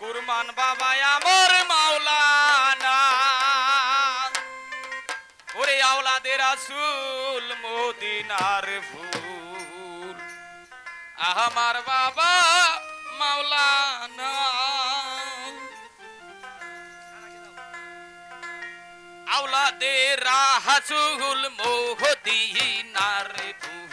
কুরমান বাবা, আমার মাওলানা। ওরে আওলাদের আসুল মদিনার ফুল আমার বাবা মাওলানা। আওলাদের আসুল মোহদিনার ফুল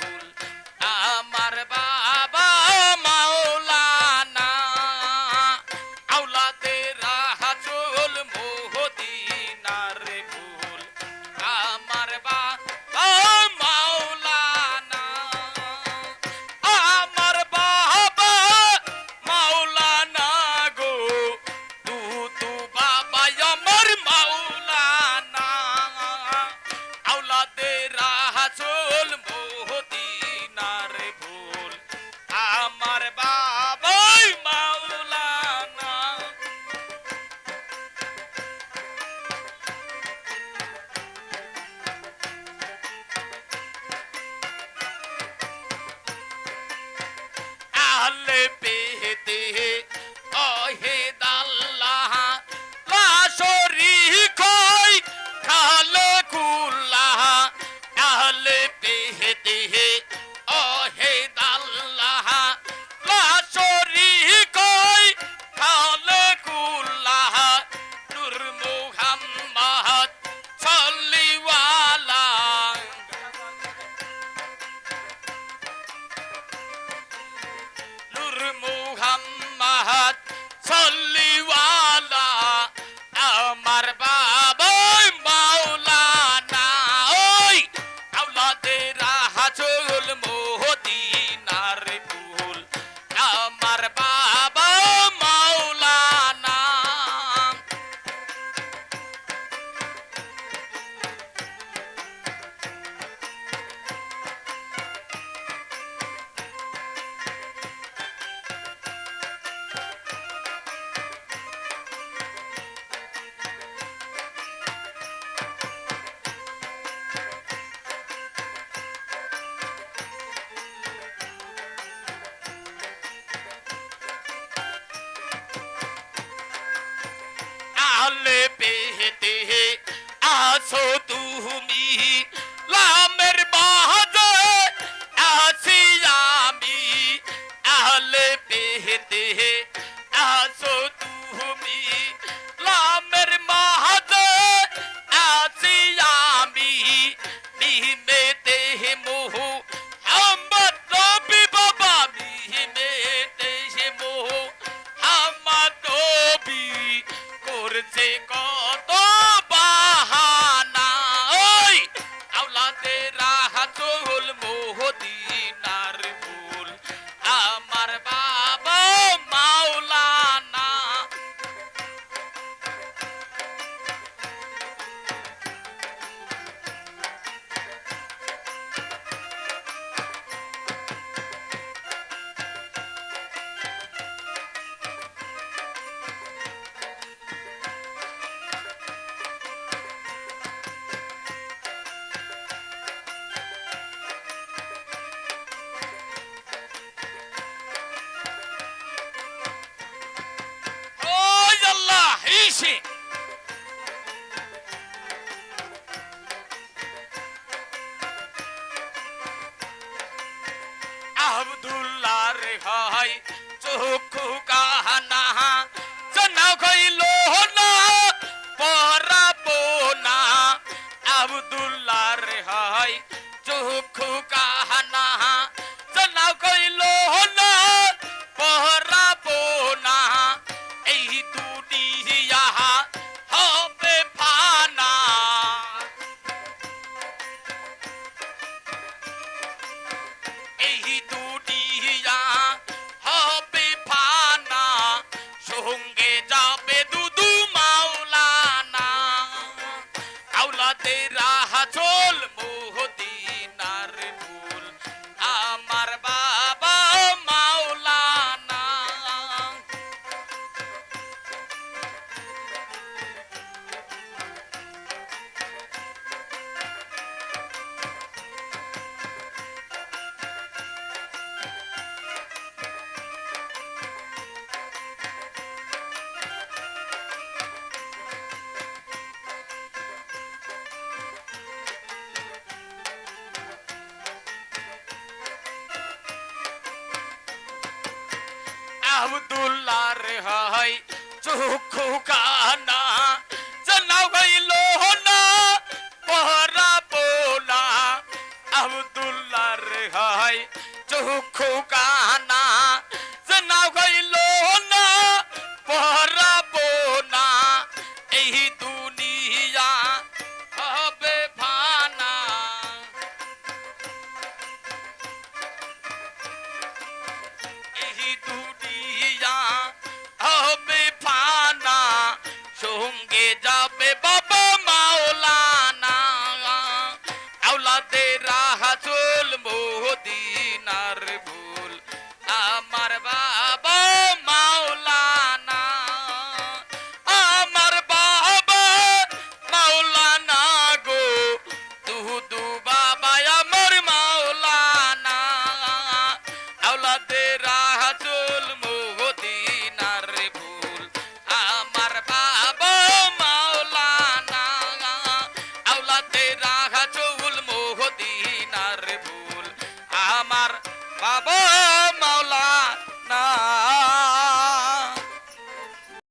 চলবো মুহাম্মাদ সল্লিওয়ালা আমার বাবাই মাওলানা ওই আউলাদের রাহাজুল মোহত। আলে পেহেতে আসো দুটিয়া হবে ফানা সঙ্গে যাবে দুদু মাওলানা আউলাতে রাহা চল আবদুল্লার হাই চোখু কানা জানা হইল না পহরাবো না আবদুল্লার হাই চোখু কানা। ചെല്ലുമ്പോ